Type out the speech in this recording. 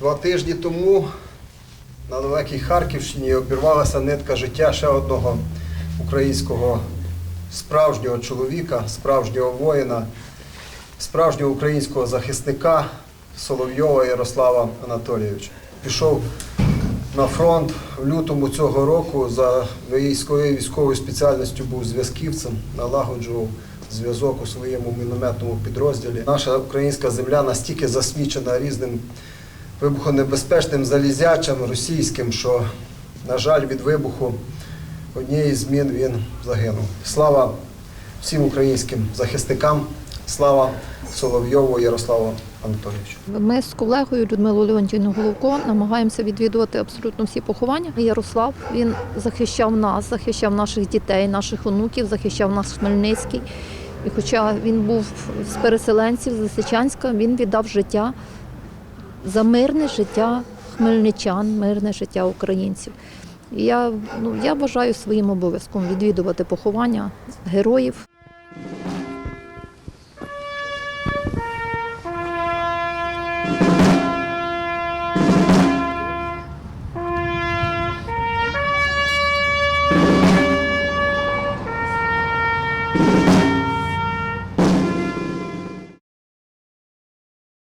Два тижні тому на далекій Харківщині обірвалася нитка життя ще одного українського справжнього чоловіка, справжнього воїна, справжнього українського захисника Соловйова Ярослава Анатолійовича. Пішов на фронт в лютому цього року за військовою військовою спеціальністю був зв'язківцем, налагоджував зв'язок у своєму мінометному підрозділі. Наша українська земля настільки засмічена різним вибухонебезпечним залізячим російським, що, на жаль, від вибуху однієї з мін він загинув. Слава всім українським захисникам, слава Соловйову Ярославу Анатолійовичу. Ми з колегою Людмилою Леонтівною Головко намагаємося відвідувати абсолютно всі поховання. Ярослав він захищав нас, захищав наших дітей, наших онуків, захищав наш Хмельницький. І хоча він був з переселенців з Лисичанська, він віддав життя за мирне життя хмельничан, мирне життя українців. І я, ну, я вважаю своїм обов'язком відвідувати поховання героїв. you